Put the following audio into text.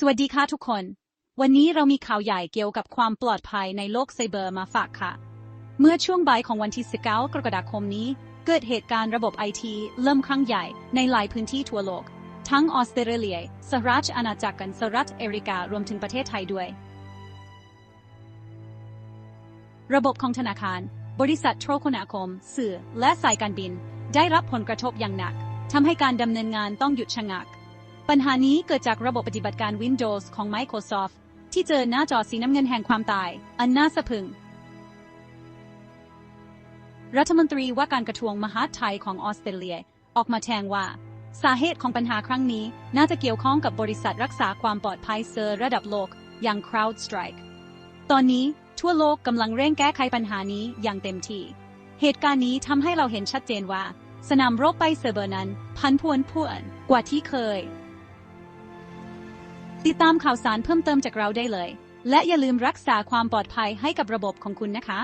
สวัสดีค่ะทุกคน วันนี้เรามีข่าวใหญ่เกี่ยวกับความปลอดภัยในโลกไซเบอร์มาฝากค่ะ เมื่อช่วงบ่ายของวันที่ 19 กรกฎาคมนี้ เกิดเหตุการณ์ระบบไอทีเริ่มครั้งใหญ่ในหลายพื้นที่ทั่วโลก ทั้งออสเตรเลีย สหราชอาณาจักรกันสหรัฐอเมริการวมถึงประเทศไทยด้วย ระบบของธนาคาร บริษัทโทรคมนาคม สื่อ และสายการบิน ได้รับผลกระทบอย่างหนักทำให้การดำเนินงานต้องหยุดชะงัก ปัญหานี้เกิดจากระบบปฏิบัติการ Windows ของ Microsoft ที่เจอหน้าจอสีน้ำเงินแห่งความตาย อันน่าสะพรึง รัฐมนตรีว่าการกระทรวงมหาดไทยของออสเตรเลีย ออกมาแทงว่า สาเหตุของปัญหาครั้งนี้ น่าจะเกี่ยวข้องกับบริษัทรักษาความปลอดภัยเซอร์ระดับโลก อย่าง CrowdStrike ตอนนี้ทั่วโลกกำลังเร่งแก้ไขปัญหานี้อย่างเต็มที่ เหตุการณ์นี้ทำให้เราเห็นชัดเจนว่า สนามรบไปเซอร์เบอร์นั้น พันพวนพ่วนกว่าที่เคย ติดตามข่าวสารเพิ่มเติมจากเราได้เลย และอย่าลืมรักษาความปลอดภัยให้กับระบบของคุณนะคะ